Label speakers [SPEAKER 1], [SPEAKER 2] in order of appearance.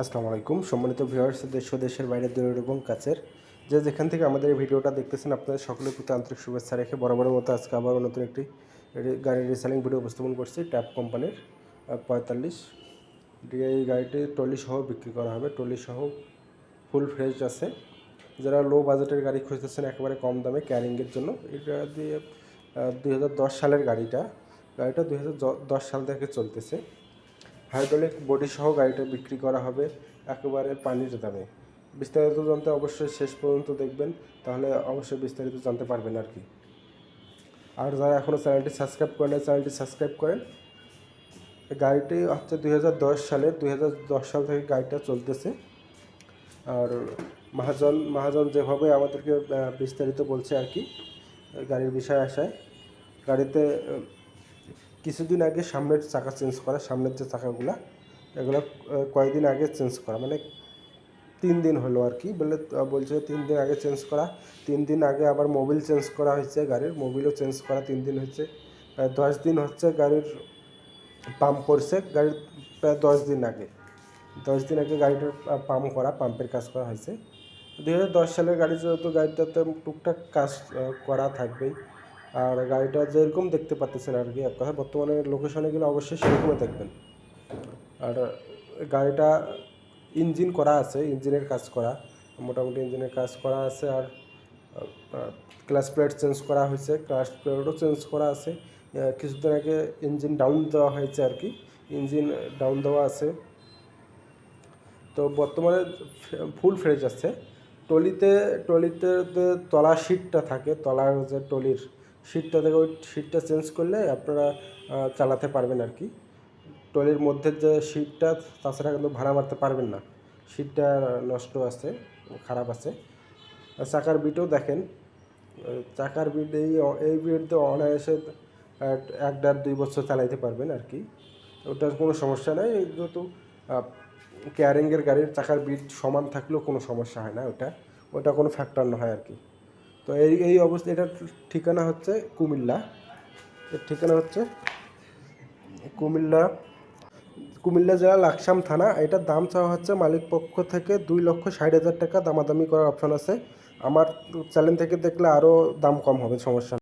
[SPEAKER 1] আসসালামু আলাইকুম। সম্মানিত ভিউয়ার্স দেশ দেশের বাইরে দূরের এবং কাছের, যে যেখান থেকে আমাদের এই ভিডিওটা দেখতেছেন, আপনাদের সকলের প্রতি আন্তরিক শুভেচ্ছা রেখে বরাবরের মতো আজকে আবার নতুন একটি গাড়ির রিসেলিং ভিডিও উপস্থাপন করছি ট্যাপ কোম্পানির পঁয়তাল্লিশ। এই গাড়িটি ট্রলি সহ বিক্রি করা হবে। ট্রলি সহ ফুল ফ্রেশ আছে। যারা লো বাজেটের গাড়ি খুঁজতেছেন, একেবারে কম দামে ক্যারিংয়ের জন্য, এটা দিয়ে দুই হাজার দশ সালের গাড়িটা গাড়িটা দুই সাল থেকে চলতেছে। হাইড্রোলিক বডি সহ গাড়িটা বিক্রি করা হবে একেবারে পানির দামে। বিস্তারিত জানতে অবশ্যই শেষ পর্যন্ত দেখবেন, তাহলে অবশ্যই বিস্তারিত জানতে পারবেন আর কি। আর যারা এখনও চ্যানেলটি সাবস্ক্রাইব করেন চ্যানেলটি সাবস্ক্রাইব করেন। গাড়িটি হচ্ছে দু হাজার দশ সালে, দুই হাজার দশ সাল থেকে গাড়িটা চলতেছে। আর মহাজন মহাজন যেভাবে আমাদেরকে বিস্তারিত বলছে আর কি গাড়ির বিষয়ে আসায় গাড়িতে কিছুদিন আগে সামনের চাকা চেঞ্জ করা, সামনের যে চাকাগুলা, এগুলো কয়েকদিন আগে চেঞ্জ করা মানে তিন দিন হলো আর কি, বলে বলছে তিন দিন আগে চেঞ্জ করা, তিন দিন আগে আবার মোবিল চেঞ্জ করা হয়েছে গাড়ির, মোবিলও চেঞ্জ করা তিন দিন হচ্ছে দশ দিন হচ্ছে গাড়ির পাম্প করছে, গাড়ির প্রায় দশ দিন আগে, দশ দিন আগে গাড়িটার পাম্প করা পাম্পের কাজ করা হয়েছে। দুই হাজার দশ সালের গাড়ি যেহেতু গাড়িটাতে টুকটাক কাজ করা থাকবেই আর গাড়িটা যেরকম দেখতে পাচ্ছেন আর কি, এক কথা বর্তমানে লোকেশনে গেলে অবশ্যই সেরকমই দেখবেন। আর গাড়িটা ইঞ্জিন করা আছে ইঞ্জিনের কাজ করা, মোটামুটি ইঞ্জিনের কাজ করা আছে আর ক্লাস প্লেট চেঞ্জ করা হয়েছে ক্লাস প্লেটও চেঞ্জ করা আছে। কিছুদিন আগে ইঞ্জিন ডাউন দেওয়া হয়েছে আর কি ইঞ্জিন ডাউন দেওয়া আছে। তো বর্তমানে ফুল ফ্রেশ আছে। টলিতে টলিতে তলা সিটটা থাকে, তলার যে টলির সিটটা থেকে ওই সিটটা চেঞ্জ করলে আপনারা চালাতে পারবেন আর কি। টলির মধ্যে যে সিটটা তাছাড়া কিন্তু ভাড়া মারতে পারবেন না। সিটটা নষ্ট আছে, খারাপ আছে। চাকার বিটও দেখেন চাকার বিট এই এই বিট দিয়ে অনায়াসে এক দেড় দুই বছর চালাইতে পারবেন আর কি। ওটার কোনো সমস্যা নেই, যেহেতু কেয়ারিংয়ের গাড়ির চাকার বিট সমান থাকলেও কোনো সমস্যা হয় না ওটা। ওটা কোনো ফ্যাক্টর না হয় আর কি। তো এই এই অবস্থা এটার ঠিকানা হচ্ছে কুমিল্লা। এর ঠিকানা হচ্ছে কুমিল্লা কুমিল্লা জেলা লাকসাম থানা। এটার দাম চাওয়া হচ্ছে মালিক পক্ষ থেকে দুই লক্ষ ষাট হাজার টাকা। দামাদামি করার অপশন আছে। আমার চ্যানেল থেকে দেখলে আরও দাম কম হবে, সমস্যা।